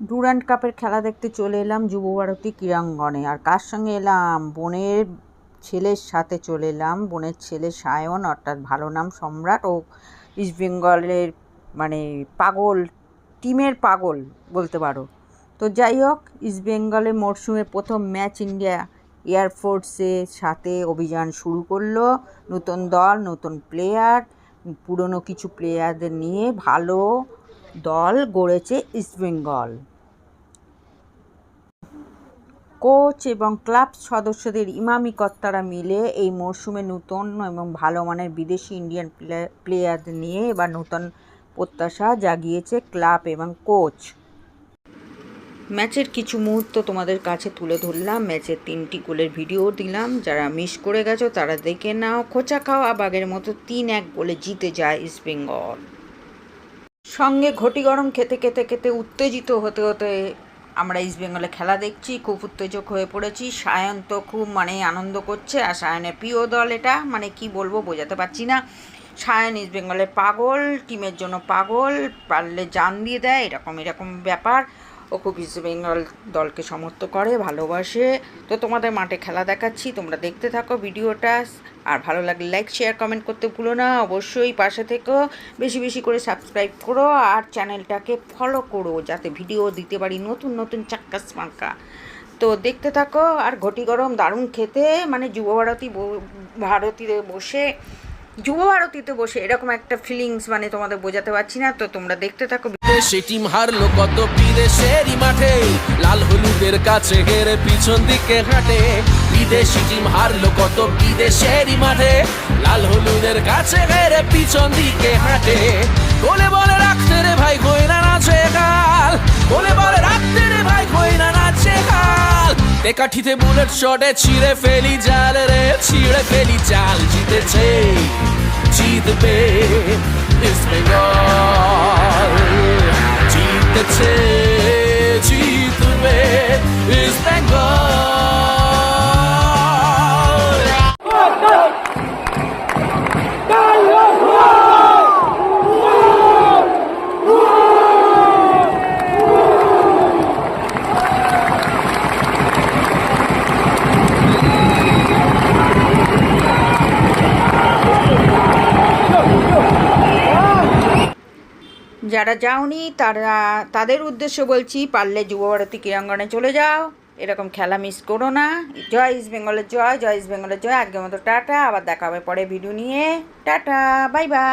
Durand কাপের খেলা দেখতে চলে এলাম যুবভারতী ক্রীড়াঙ্গনে। আর কার সঙ্গে এলাম? বোনের ছেলের সাথে চলে এলাম। বোনের ছেলে সায়ন, অর্থাৎ ভালো নাম সম্রাট। ও ইস্টবেঙ্গলের মানে পাগল, টিমের পাগল বলতে পারো। তো যাই হোক ইস্টবেঙ্গলের মরশুমের প্রথম ম্যাচ ইন্ডিয়া এয়ারফোর্সের সাথে অভিযান শুরু করল। নতুন দল, নতুন প্লেয়ার, পুরনো কিছু প্লেয়ারদের নিয়ে ভালো দল গড়েছে ইস্টবেঙ্গল কোচ এবং ক্লাব সদস্যদের ইমামি কর্তারা মিলে এই মরশুমে নতুন এবং ভালো মানের বিদেশি ইন্ডিয়ান প্লেয়ারদের নিয়ে এবার নতুন প্রত্যাশা জাগিয়েছে ক্লাব এবং কোচ। ম্যাচের কিছু মুহূর্ত তোমাদের কাছে তুলে ধরলাম। ম্যাচের তিনটি গোলের ভিডিও দিলাম। যারা মিস করে গেছো তারা দেখে নাও। খোঁচা খাওয়া বাগের মতো তিন এক গোলে জিতে যায় ইস্টবেঙ্গল সঙ্গে ঘটি গরম খেতে খেতে খেতে উত্তেজিত হতে হতে আমরা ইস্ট বেঙ্গলে খেলা দেখছি, খুব উত্তেজক হয়ে পড়েছি। সায়ন তো খুব মানে আনন্দ করছে আর সায়নের প্রিয় দল এটা মানে কি বলব বোঝাতে পারছি না। সায়ন ইস্ট বেঙ্গলের পাগল, টিমের জন্য পাগল, পারলে জান দিয়ে দেয়, এরকম এরকম ব্যাপার। ও খুব ইস্টবেঙ্গল দলকে সমর্থ করে, ভালোবাসে। তো তোমাদের মাঠে খেলা দেখাচ্ছি, তোমরা দেখতে থাকো ভিডিওটা। আর ভালো লাগলে লাইক শেয়ার কমেন্ট করতে ভুলো না। অবশ্যই পাশে থেকো। বেশি বেশি করে সাবস্ক্রাইব করো আর চ্যানেলটাকে ফলো করো যাতে ভিডিও দিতে পারি নতুন নতুন চাক্কা স্মাক্কা তো দেখতে থাকো আর ঘটি গরম দারুণ খেতে। মানে যুব ভারতী ভারতীতে বসে, যুব ভারতীতে বসে এরকম একটা ফিলিংস মানে তোমাদের বোঝাতে পারছি না। তো তোমরা দেখতে থাকো সে টিম হারলো কত বিদেশেরই মাঠে। লাল হলুদের কাছে হেরে পিছন দিকে হাঁটে। বিদেশি টিম হারলো কত বিদেশেরই মাঠে। লাল হলুদের কাছে হেরে পিছন দিকে হাঁটে। বলে বলে রাখতে রে ভাই কই না নাচে কাল বলে বলে রাখতে রে ভাই কই না নাচে কাল একাঠিতে বুলেট শটে ছিঁড়ে ফেলি জাল রে, ছিঁড়ে ফেলি জাল। জিতেছে, জিতবে ইস্ট জিতেছে যারা যাওনি, তারা, তাদের উদ্দেশ্য বলছি, পারলে যুবভারতী ক্রীড়াঙ্গনে চলে যাও। এরকম খেলা মিস করো না। জয় ইস্ট বেঙ্গলের জয় জয় ইস্ট বেঙ্গলের জয়। আজকের মতো টাটা, আবার দেখা হবে পরে ভিডিও নিয়ে। Tata bye bye